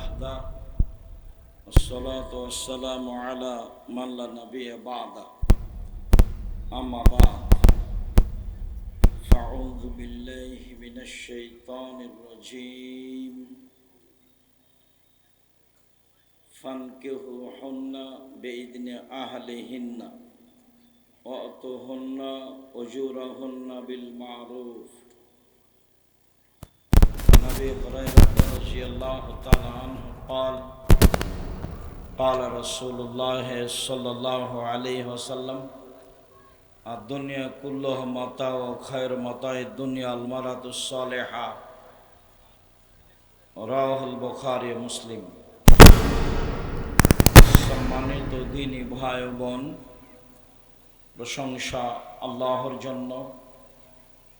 وحده. والصلاة والسلام على من لا نبي بعده. أما بعد. فأعوذ بالله من الشيطان الرجيم. فانكحوهن بإذن أهلهن. وأتوهن أجورهن بالمعروف. عن أبي هريرة رضي الله تعالى عنه قال قال رسول الله صلى الله عليه وسلم الدنيا كلها متاع وخير متاع الدنيا المرأة الصالحة رواه البخاري مسلم সম্মানিত দিনী ভাই ও বোন প্রশংসা আল্লাহর জন্য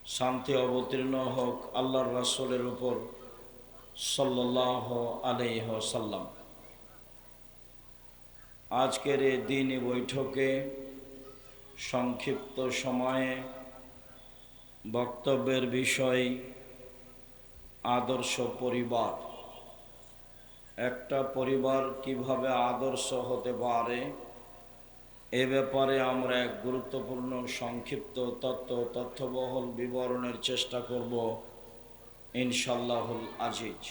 শান্তি অবতীর্ণ হোক আল্লাহর রাসূলের উপর সাল্লাহ সাল্লাম আজকের এই দিনই বৈঠকে সংক্ষিপ্ত সময়ে বক্তব্যের বিষয় আদর্শ পরিবার। একটা পরিবার কীভাবে আদর্শ হতে পারে এ ব্যাপারে আমরা এক গুরুত্বপূর্ণ সংক্ষিপ্ত তত্ত্ব তথ্যবহল বিবরণের চেষ্টা করব। ইনশাল্লাহুল আজিজ।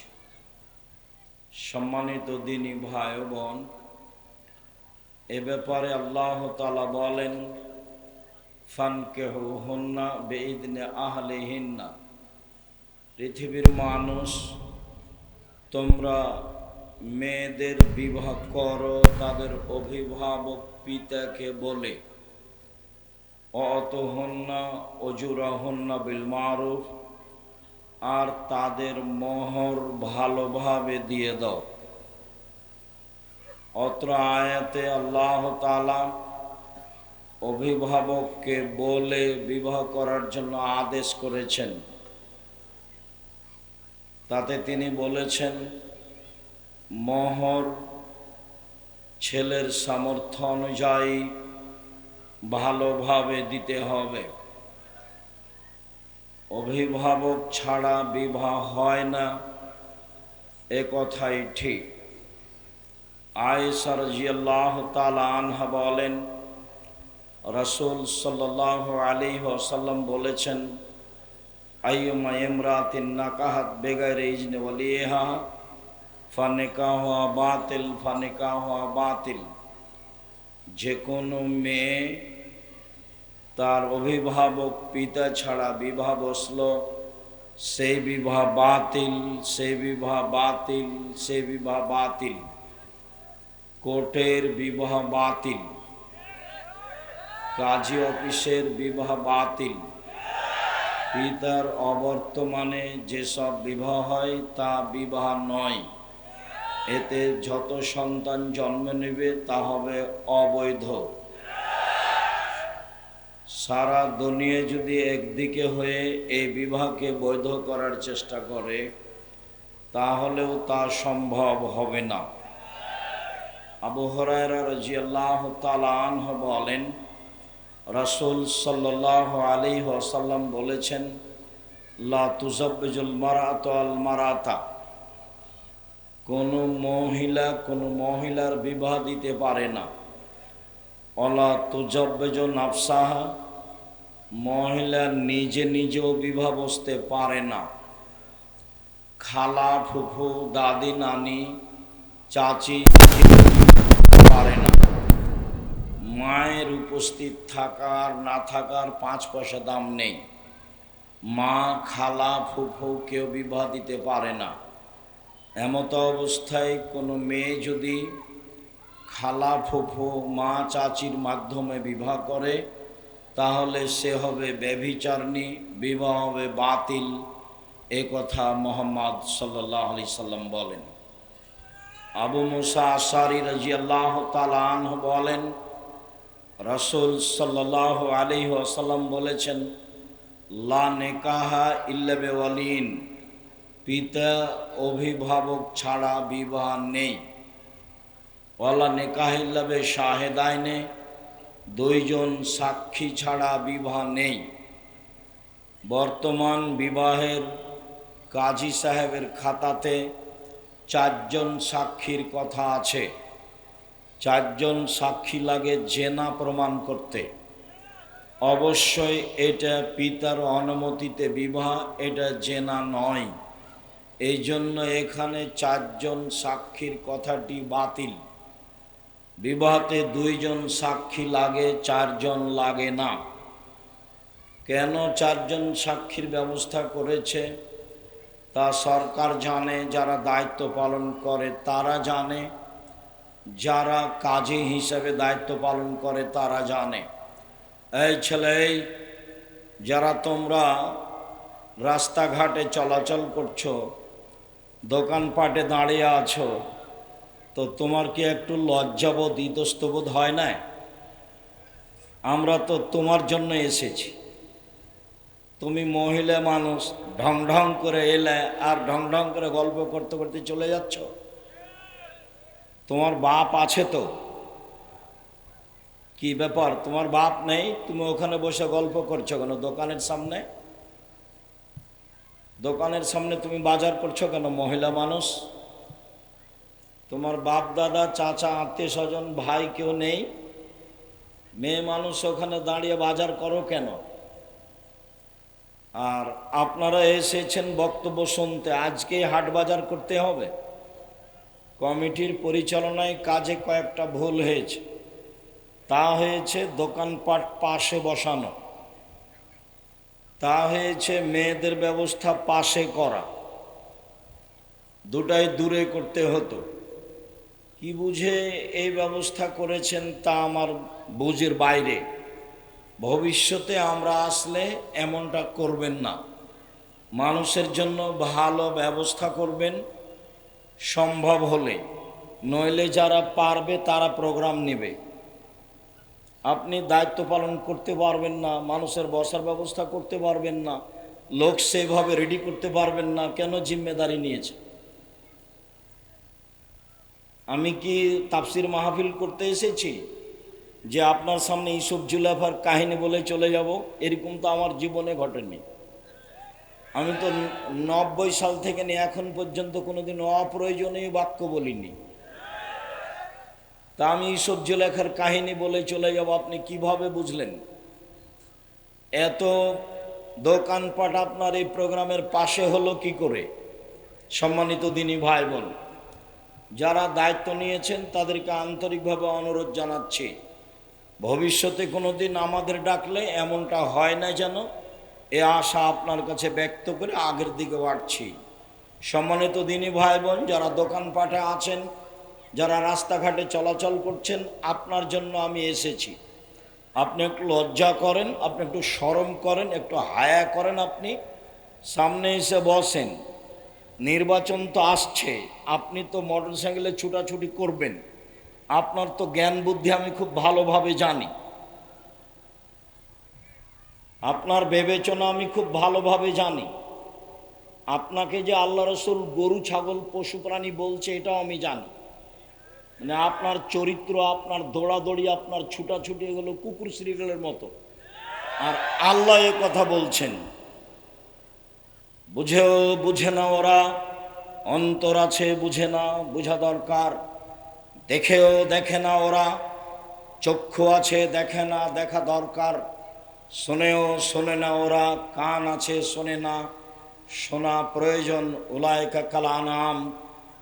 সম্মানিত দিনী ভাই বোন, এ ব্যাপারে আল্লাহ তালা বলেন, ফানকেহু হন্না বেঈদনে আহলে হিন্না পৃথিবীর মানুষ, তোমরা মেয়েদের বিবাহ করো, তাদের অভিভাবক পিতাকে বলে, অতহন্না অজুরাহন্না বিল মারুফ আর তাদের মোহর ভালোভাবে দিয়ে দাও। অত্র আয়াতে আল্লাহ তালা অভিভাবককে বলে বিবাহ করার জন্য আদেশ করেছেন। তাতে তিনি বলেছেন, মোহর ছেলের সামর্থ্য অনুযায়ী ভালোভাবে দিতে হবে। অভিভাবক ছাড়া বিবাহ হয় না। এ কথাই ঠিক। আয়েসার জিয়াল্লাহ তালা আনহা বলেন, রসুল সাল্লাহ আলী সাল্লাম বলেছেন, আইয়ুমা ইমরাতিন নাকাহাত বেগার ইজনে ওয়ালিহা ফানেকা হওয়া বাতিল ফানেকা হওয়া বাতিল। যে কোনো মেয়ে তার অভিভাবক পিতা ছাড়া বিবাহ বসল। সেই বিবাহ বাতিল সেই বিবাহ বাতিল সেই বিবাহ বাতিল। কোর্টের বিবাহ বাতিল। কাজী অফিসের বিবাহ বাতিল। পিতার অবর্তমানে যেসব বিবাহ হয়, তা বিবাহ নয়। এতে যত সন্তান জন্ম নেবে, তা হবে অবৈধ। সারা দুনিয়া যদি একদিকে হয়ে এই বিবাহকে বৈধ করার চেষ্টা করে, তাহলেও তা সম্ভব হবে না। আবু হরায়রা রাজিয়াল্লাহ তালাহ বলেন, রাসুল সাল্লাহ আলী ওসাল্লাম বলেছেন, লা তুজব্বিজুল মারাত আল মারাতা। কোনো মহিলা কোনো মহিলার বিবাহ দিতে পারে না। অলা তুজব্বেজ নাফসাহা? মহিলা নিজে নিজেও বিবাহ বসতে পারে না। খালা, ফুফু, দাদি, নানি, চাচি পারে না। মায়ের উপস্থিত থাকার, না থাকার পাঁচ পয়সা দাম নেই। মা, খালা, ফুফু কেউ বিবাহ দিতে পারে না। এমত অবস্থায় কোনো মেয়ে যদি খালা, ফুফু, মা, চাচির মাধ্যমে বিবাহ করে তাহলে সে হবে ব্যভিচারণী, বিবাহ হবে বাতিল। এ কথা মোহাম্মদ সাল্লাহ আলি সাল্লাম বলেন। আবু মুসা আসারি রাজিয়াল্লাহ তালান বলেন, রসুল সাল্লাহ আলী আসাল্লাম বলেছেন, লা নেকাহা ইল্লাবে পিতা অভিভাবক ছাড়া বিবাহ নেই। ওয়ালা নেকাহিল্লাবে শাহেদাইনে দুইজন সাক্ষী ছাড়া বিবাহ নেই। বর্তমান বিবাহের কাজী সাহেবের খাতাতে চারজন সাক্ষীর কথা আছে। চারজন সাক্ষী লাগে জেনা প্রমাণ করতে। অবশ্যই এটা পিতার অনুমতিতে বিবাহ, এটা জেনা নয়। এই জন্য এখানে চারজন সাক্ষীর কথাটি বাতিল। বিবাহতে দুইজন সাক্ষী লাগে, চারজন লাগে না। কেন চারজন সাক্ষীর ব্যবস্থা করেছে? তা সরকার জানে, যারা দায়িত্ব পালন করে তারা জানে। যারা কাজী হিসাবে দায়িত্ব পালন করে তারা জানে। এই ছেলে যারা তোমরা রাস্তাঘাটে চলাচল করছ, দোকানপাটে দাঁড়িয়ে আছো তো তোমার কি একটু লজ্জাবোধ, ইতস্তবোধ হয় না আমরা তো তোমার জন্য এসেছি। তুমি মহিলা মানুষ, ঢং ঢং করে এলে আর ঢং ঢং করে গল্প করতে করতে চলে যাচ্ছ। তোমার বাপ আছে তো? কি ব্যাপার? তোমার বাপ নেই? তুমি ওখানে বসে গল্প করছ কেন? দোকানের সামনে? দোকানের সামনে তুমি বাজার করছ কেন? মহিলা মানুষ? তোমার বাপ, দাদা, চাচা, আত্মীয় স্বজন, ভাই কেউ নেই? মেয়ে মানুষ ওখানে দাঁড়িয়ে বাজার করো কেন? আর আপনারা এসেছেন বক্তব্য শুনতে আজকেই হাট বাজার করতে হবে? কমিটির পরিচালনায় কাজে কয়েকটা ভুল হয়েছে। তা হয়েছে দোকানপাট পাশে বসানো। তা হয়েছে মেয়েদের ব্যবস্থা পাশে করা। দুটাই দূরে করতে হতো। কি বুঝে এই ব্যবস্থা করেছেন তা আমার বুঝের বাইরে। ভবিষ্যতে আমরা আসলে এমনটা করবেন না। মানুষের জন্য ভালো ব্যবস্থা করবেন, সম্ভব হলে। নইলে যারা পারবে তারা প্রোগ্রাম নেবে। আপনি দায়িত্ব পালন করতে পারবেন না, মানুষের বসার ব্যবস্থা করতে পারবেন না, লোক সেভাবে রেডি করতে পারবেন না, কেন জিম্মেদারি নিয়েছে আমি কি তাফসির মাহফিল করতে এসেছি? যে আপনার সামনে ইসুফ জুলাফার কাহিনী বলে চলে যাব, এরকম তো আমার জীবনে ঘটেনি। আমি তো নব্বই সাল থেকে নিয়ে এখন পর্যন্ত কোনোদিন অপ্রয়োজনীয় বাক্য বলিনি। তা আমি ইসব জুলেখার কাহিনী বলে চলে যাব, আপনি কীভাবে বুঝলেন? এত দোকানপাট আপনার এই প্রোগ্রামের পাশে হলো কি করে? সম্মানিত দিনী ভাই বোন যারা দায়িত্ব নিয়েছেন তাদেরকে আন্তরিকভাবে অনুরোধ জানাচ্ছি, ভবিষ্যতে কোনো দিন আমাদের ডাকলে এমনটা হয় না যেন এ আশা আপনার কাছে ব্যক্ত করে আগের দিকে বাড়ছি। সম্মানিত দিনী ভাই বোন যারা দোকানপাটে আছেন, যারা রাস্তাঘাটে চলাচল করছেন, আপনার জন্য আমি এসেছি। আপনি একটু লজ্জা করেন, আপনি একটু সরম করেন, একটু হায়া করেন আপনি। সামনে এসে বসেন। নির্বাচন তো আসছে, আপনি তো মোটর সাইকেলে ছুটাছুটি করবেন। আপনার তো জ্ঞান বুদ্ধি আমি খুব ভালোভাবে জানি। আপনার বিবেচনা আমি খুব ভালোভাবে জানি। আপনাকে যে আল্লাহ রসুল গরু, ছাগল, পশু প্রাণী বলছে, এটাও আমি জানি। মানে আপনার চরিত্র, আপনার দৌড়াদৌড়ি, আপনার ছুটাছুটি এগুলো কুকুর শ্রীগলের মতো। আর আল্লাহ এ কথা বলছেন। বুঝেও বুঝে না ওরা, অন্তর আছে বুঝে না, বুঝা দরকার। দেখেও দেখে না ওরা, চক্ষু আছে দেখে না, দেখা দরকার। শোনেও শোনে না ওরা, কান আছে শোনে না, শোনা প্রয়োজন উলায়কা কালানাম।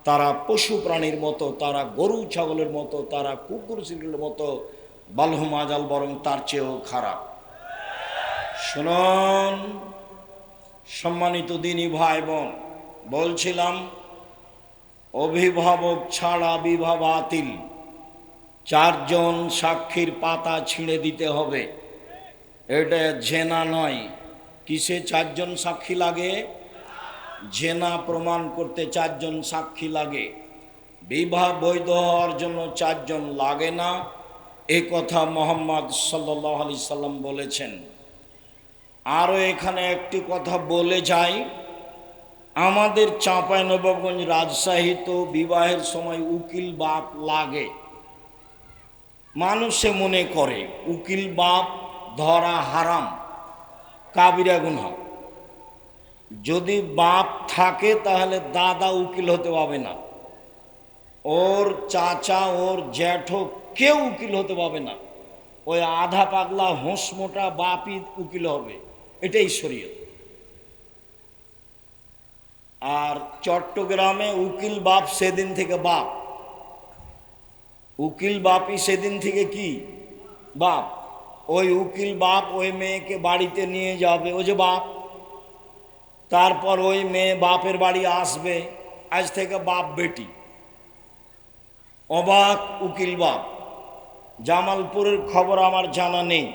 তারা পশু প্রাণীর মতো, তারা গরু ছাগলের মতো, তারা কুকুর শিল্পের মতো বালহুম আজাল বরং তার চেয়েও খারাপ। শুনুন। সম্মানিত দিনী ভাই বোন বলছিলাম, অভিভাবক ছাড়া বিভাব আতিল চারজন সাক্ষীর পাতা ছিঁড়ে দিতে হবে। এটা জেনা নয়। কিসে চারজন সাক্ষী লাগে? জেনা প্রমাণ করতে চারজন সাক্ষী লাগে। বিবাহ বৈধ হওয়ার জন্য চারজন লাগে না। এ কথা মোহাম্মদ সাল্লাহ সাল্লাম বলেছেন। আরও এখানে একটি কথা বলে যাই। আমাদের চাঁপাইনবাবগঞ্জ রাজশাহী তো বিবাহের সময় উকিল বাপ লাগে। মানুষে মনে করে, উকিল বাপ ধরা হারাম, কাবিরা গুনহা। যদি বাপ থাকে তাহলে দাদা উকিল হতে পাবে না। ওর চাচা, ওর জ্যাঠো কেউ উকিল হতে পাবে না। ওই আধা পাগলা হোঁস মোটা বাপই উকিল হবে। এটাই শরীয়ত। আর চট্টগ্রামে উকিল বাপ সেদিন থেকে বাপ। উকিল বাপই সেদিন থেকে কি? বাপ। ওই উকিল বাপ ওই মেয়েকে বাড়িতে নিয়ে যাবে। ও যে বাপ। তারপর ওই মেয়ে বাপের বাড়ি আসবে। আজ থেকে বাপ বেটি। অবাক উকিল বাপ। জামালপুরের খবর আমার জানা নেই।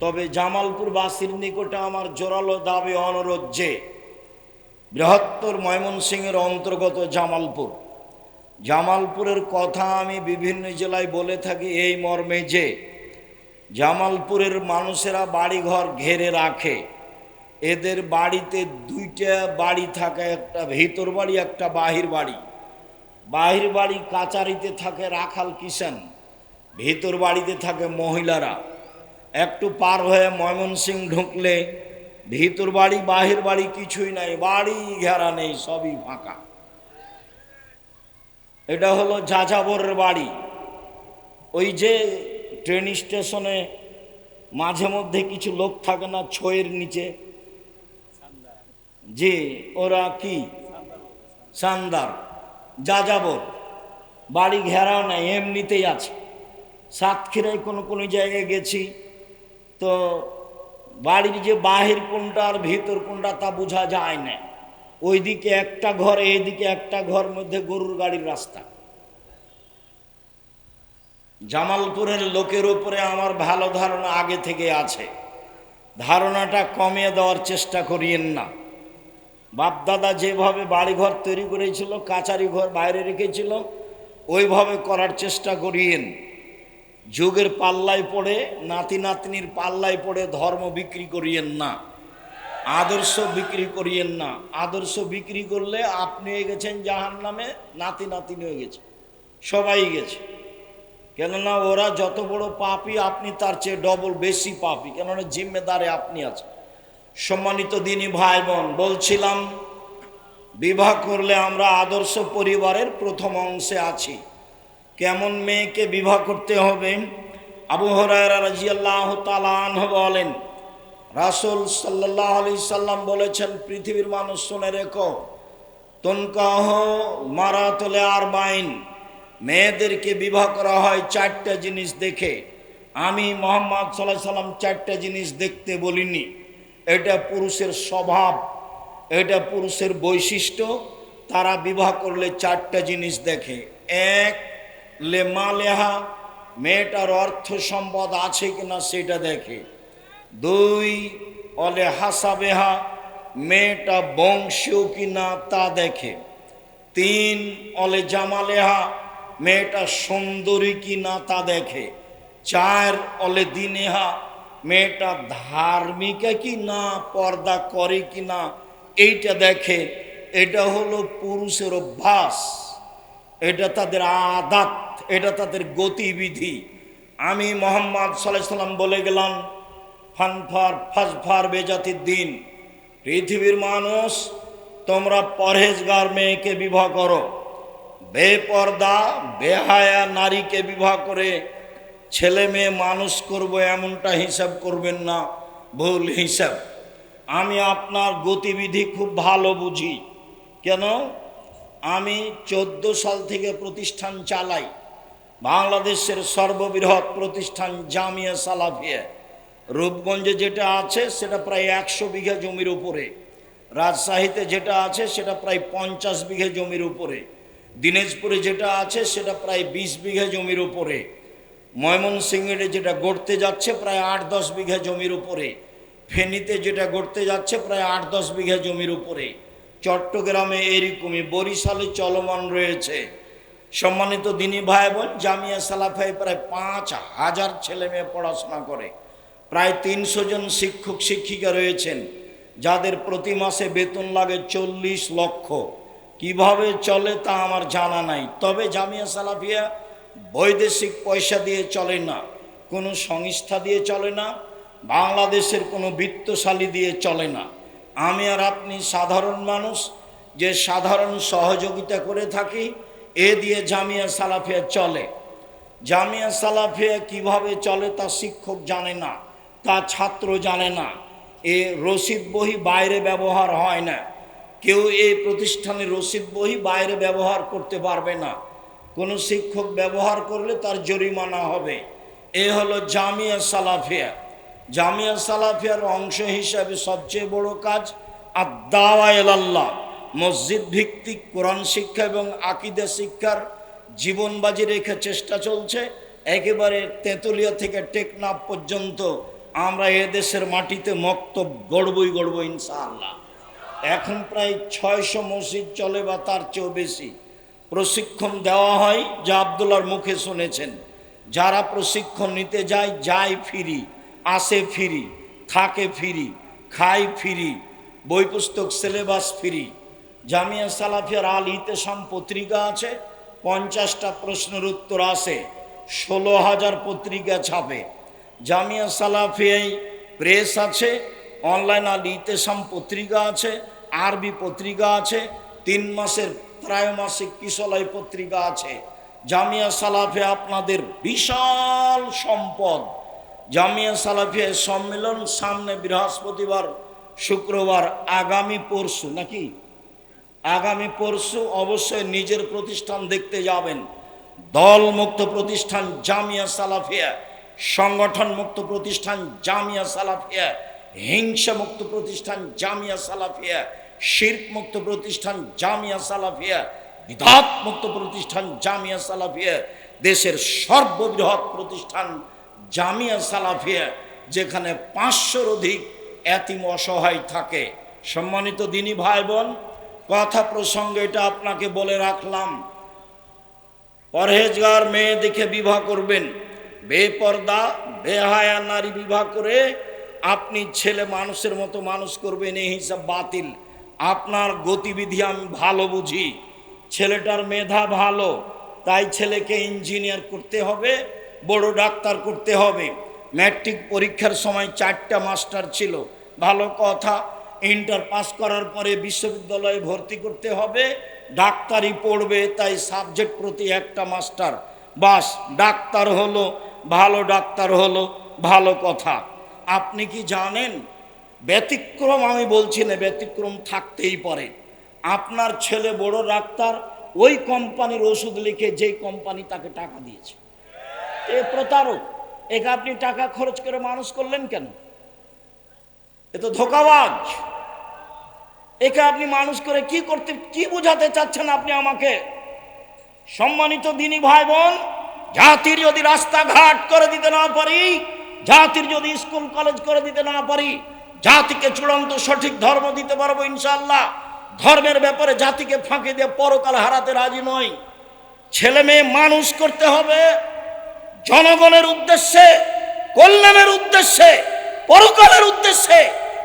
তবে জামালপুর বাসীর নিকটে আমার জোরালো দাবি অনুরোধ যে বৃহত্তর ময়মনসিংহের অন্তর্গত জামালপুর। জামালপুরের কথা আমি বিভিন্ন জেলায় বলে থাকি এই মর্মে যে জামালপুরের মানুষেরা বাড়িঘর ঘেরে রাখে। এদের বাড়িতে দুইটা বাড়ি থাকে, একটা ভিতর বাড়ি, একটা বাহির বাড়ি। বাহির বাড়ি কাচারিতে থাকে রাখাল কিষান ভিতর বাড়িতে থাকে মহিলারা। একটু পার হয়ে ময়মনসিং ঢুকলে ভিতর বাড়ি বাহির বাড়ি কিছুই নাই বাড়ি ঘেরা নেই সবই ফাঁকা। এটা হলো যাযাবরের বাড়ি। ওই যে ট্রেন স্টেশনে মাঝে মধ্যে কিছু লোক থাকে না ছয়ের নিচে? যে ওরা কি? সান্দার। যাযাবর। বাড়ি ঘেরাও নাই এমনিতেই আছে। সাতক্ষীরায় কোনো কোনো জায়গায় গেছি। তো বাড়ির যে বাহির কোনটা আর ভিতর কোনটা তা বোঝা যায় না। ওইদিকে একটা ঘর, এইদিকে একটা ঘর মধ্যে গরুর গাড়ির রাস্তা। জামালপুরের লোকের উপরে আমার ভালো ধারণা আগে থেকে আছে। ধারণাটা কমিয়ে দেওয়ার চেষ্টা করিয়েন না। বাপদাদা যেভাবে বাড়িঘর তৈরি করেছিল কাচারি ঘর বাইরে রেখেছিল, ওইভাবে করার চেষ্টা করিয়েন। যুগের পাল্লায় পড়ে, নাতি নাতনির পাল্লায় পড়ে ধর্ম বিক্রি করিয়েন না। আদর্শ বিক্রি করিয়েন না। আদর্শ বিক্রি করলে আপনি হয়ে গেছেন জাহান নামে নাতি নাতিনি হয়ে গেছে। সবাই গেছে। কেননা ওরা যত বড় পাপি, আপনি তার চেয়ে ডবল বেশি পাপি। কেননা জিম্মেদারে আপনি আছেন। সম্মানিত দিনী ভাই বোন বলছিলাম, বিবাহ করলে আমরা আদর্শ পরিবারের প্রথম অংশে আছি। কেমন মেয়েকে বিবাহ করতে হবে? আবু হরায়রা তালান বলেন, রাসুল সাল্লাহ আলি সাল্লাম বলেছেন, পৃথিবীর মানুষ শুনে রেখো, তনকাহ মারা তোলে আর বাইন মেয়েদেরকে বিবাহ করা হয় চারটা জিনিস দেখে। আমি মোহাম্মদ সাল্লাহ সাল্লাম চারটা জিনিস দেখতে বলিনি। এটা পুরুষের স্বভাব, এটা পুরুষের বৈশিষ্ট্য, তারা বিবাহ করলে চারটা জিনিস দেখে। এক লেমা লেহা মেয়েটার অর্থ সম্পদ আছে কিনা সেটা দেখে। দুই, অলে হাসাবেহা, মেয়েটা বংশীয় কিনা তা দেখে। তিন, অলে জামালেহা, মেয়েটা সুন্দরী কি না তা দেখে। চার, অলে দিনেহা, মেয়েটা ধার্মিকা কি না পর্দা করে কি না এইটা দেখে। এটা হলো পুরুষের অভ্যাস। এটা তাদের আদাত। এটা তাদের গতিবিধি। আমি মোহাম্মদ সাল্লাম বলে গেলাম ফানফার ফাজফার বেজাতির দিন, পৃথিবীর মানুষ, তোমরা পরহেজগার মেয়েকে বিবাহ করো। বেপর্দা, বেহায়া নারীকে বিবাহ করে ছেলে মেয়ে মানুষ করব এমনটা হিসাব করবেন না, ভুল হিসাব। আমি আপনার গতিবিধি খুব ভালো বুঝি। কেন? আমি চোদ্দ সাল থেকে প্রতিষ্ঠান চালাই। বাংলাদেশের সর্ববৃহৎ প্রতিষ্ঠান জামিয়া সালাফিয়া। রূপগঞ্জে যেটা আছে, সেটা প্রায় একশো বিঘা জমির উপরে। রাজশাহীতে যেটা আছে, সেটা প্রায় পঞ্চাশ বিঘা জমির উপরে। দিনাজপুরে যেটা আছে, সেটা প্রায় বিশ বিঘা জমির উপরে। ময়মনসিংহে যেটা গড়তে যাচ্ছে, প্রায় আট দশ বিঘা জমির উপরে। ফেনীতে যেটা গড়তে যাচ্ছে, প্রায় আট দশ বিঘা জমির উপরে। চট্টগ্রামে এরকমই, বরিশালে চলমান রয়েছে। সম্মানিত দিনী ভাই বোন, জামিয়া সালাফায় প্রায় পাঁচ হাজার ছেলে মেয়ে পড়াশোনা করে। প্রায় তিনশো জন শিক্ষক, শিক্ষিকা রয়েছেন, যাদের প্রতি মাসে বেতন লাগে চল্লিশ লক্ষ। কীভাবে চলে তা আমার জানা নাই, তবে জামিয়া সালাফিয়া বৈদেশিক পয়সা দিয়ে চলে না, কোনো সংস্থা দিয়ে চলে না, বাংলাদেশের কোনো বৃত্তশালী দিয়ে চলে না। আমি আর আপনি সাধারণ মানুষ, যে সাধারণ সহযোগিতা করে থাকি এ দিয়ে জামিয়া সালাফিয়া চলে। জামিয়া সালাফিয়া কীভাবে চলে তা শিক্ষক জানে না, তা ছাত্র জানে না। এ রসিদ বহি বাইরে ব্যবহার হয় না। কেউ এই প্রতিষ্ঠানে রসিদ বহি বাইরে ব্যবহার করতে পারবে না। কোনো শিক্ষক ব্যবহার করলে তার জরিমানা হবে। এ হলো জামিয়া সালাফিয়া। জামিয়া সালাফিয়ার অংশ হিসাবে সবচেয়ে বড় কাজ আদাওয়া আল্লাহ মসজিদ ভিত্তিক কোরআন শিক্ষা এবং আকিদা শিক্ষার জীবনবাজি রেখে চেষ্টা চলছে। একেবারে তেঁতুলিয়া থেকে টেকনাফ পর্যন্ত আমরা এদেশের মাটিতে মক্তব গড়বই গড়ব ইনশাআল্লাহ। এখন প্রায় ছয়শো মসজিদ চলে বা তার চেয়েও বেশি। প্রশিক্ষণ দেওয়া হয়, যা আবদুল্লার মুখে শুনেছেন। যারা প্রশিক্ষণ নিতে যায় যায় ফিরি, আসে ফিরি, থাকে ফিরি, খায় ফিরি বই পুস্তক সিলেবাস ফিরি। জামিয়া সালাফিয়ার আল ইতেসাম পত্রিকা আছে, পঞ্চাশটা প্রশ্নের উত্তর আসে ষোলো হাজার পত্রিকা ছাপে। জামিয়া সালাফিয়াই প্রেস আছে, অনলাইন আল ইতেসাম পত্রিকা আছে, আরবি পত্রিকা আছে, তিন মাসের ত্রয়োমাসিক কিশলাই পত্রিকা আছে। জামিয়া সালাফে আপনাদের বিশাল সম্পদ। জামিয়া সালাফিয়া সম্মেলন সামনে বৃহস্পতিবার, শুক্রবার, আগামী পরশু, নাকি? আগামী পরশু অবশ্যই নিজের প্রতিষ্ঠান দেখতে যাবেন। দল মুক্ত প্রতিষ্ঠান জামিয়া সালাফিয়া সংগঠন মুক্ত প্রতিষ্ঠান জামিয়া সালাফিয়া হিংসা মুক্ত প্রতিষ্ঠান জামিয়া সালাফিয়া শির্ক মুক্ত প্রতিষ্ঠান জামিয়া সালাফিয়া বিধাত মুক্ত প্রতিষ্ঠান জামিয়া সালাফিয়া, দেশের সর্ববৃহৎ প্রতিষ্ঠান জামিয়া সালাফিয়া, যেখানে পাঁচশোর অধিক এতিম অসহায় থাকে। সম্মানিত দিনী ভাই বোন কথা প্রসঙ্গে এটা আপনাকে বলে রাখলাম। পরহেজগার মেয়ে দেখে বিবাহ করবেন। বেপর্দা, বেহায়া নারী বিবাহ করে আপনি ছেলে মানুষের মতো মানুষ করবেন, এই হিসাব বাতিল। আপনার গতিবিধি আমি ভালো বুঝি। ছেলেটার মেধা ভালো, তাই ছেলেকে ইঞ্জিনিয়ার করতে হবে, বড় ডাক্তার করতে হবে। ম্যাট্রিক পরীক্ষার সময় চারটা মাস্টার ছিল। ভালো কথা ইন্টার পাস করার পরে বিশ্ববিদ্যালয়ে ভর্তি করতে হবে। ডাক্তারি পড়বে, তাই সাবজেক্ট প্রতি একটা মাস্টার। বাস, ডাক্তার হলো, ভালো ডাক্তার হলো, ভালো কথা। আপনি কি জানেন? ব্যতিক্রম আমি বলছি না, ব্যতিক্রম থাকতেই পারে। আপনার ছেলে বড় ডাক্তার, ওই কোম্পানির ওষুধ লিখে যেই কোম্পানি তাকে টাকা দিয়েছে। এ প্রতারক, একে আপনি টাকা খরচ করে মানুষ করলেন কেন? এ তো ধোকাবাজ। একে আপনি মানুষ করে কি করতে, কি বোঝাতে চাচ্ছেন আপনি আমাকে? সম্মানিত দিনী ভাই বোন জাতির যদি রাস্তাঘাট করে দিতে না পারি, জাতির যদি স্কুল, কলেজ করে দিতে না পারি, জাতিকে চূড়ান্ত সঠিক ধর্ম দিতে পারব ইনশাল্লাহ ধর্মের ব্যাপারে জাতিকে ফাঁকি দিয়ে পরকাল হারাতে রাজি নয় ছেলে মেয়ে মানুষ করতে হবে। জনগণের উদ্দেশ্যে, কল্যাণের উদ্দেশ্যে পরকালের উদ্দেশ্যে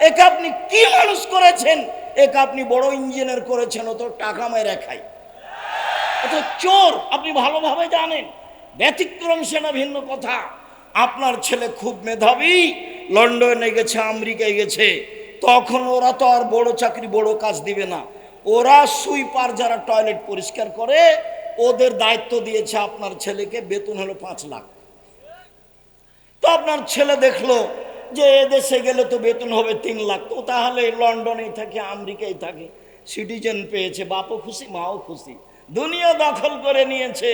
একে আপনি কি মানুষ করেছেন? একে আপনি বড় ইঞ্জিনিয়ার করেছেন ও তো টাকা মেরে খাই অত চোর, আপনি ভালোভাবে জানেন, ব্যতিক্রম সেনা ভিন্ন কথা। আপনার ছেলে খুব মেধাবী, লন্ডনে গেছে, আমেরিকায় গেছে। তখন ওরা তো আর বড় চাকরি, বড় কাজ দিবে না। ওরা সুইপার যারা টয়লেট পরিষ্কার করে, ওদের দায়িত্ব দিয়েছে আপনার ছেলেকে বেতন হলো পাঁচ লাখ। তো আপনার ছেলে দেখল যে এদেশে গেলে তো বেতন হবে তিন লাখ, তো তাহলে লন্ডনেই থাকে, আমেরিকায় থাকে। সিটিজেন পেয়েছে, বাপও খুশি, মাও খুশি। দুনিয়া দখল করে নিয়েছে।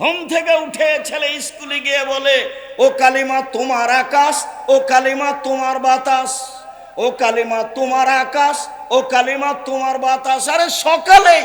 ঘুম থেকে উঠে ছেলে স্কুলে গিয়ে বলে, ও কালিমা তোমার আকাশ, ও কালিমা তোমার বাতাস, ও কালিমা তোমার আকাশ, ও কালিমা তোমার বাতাস। আরে সকালেই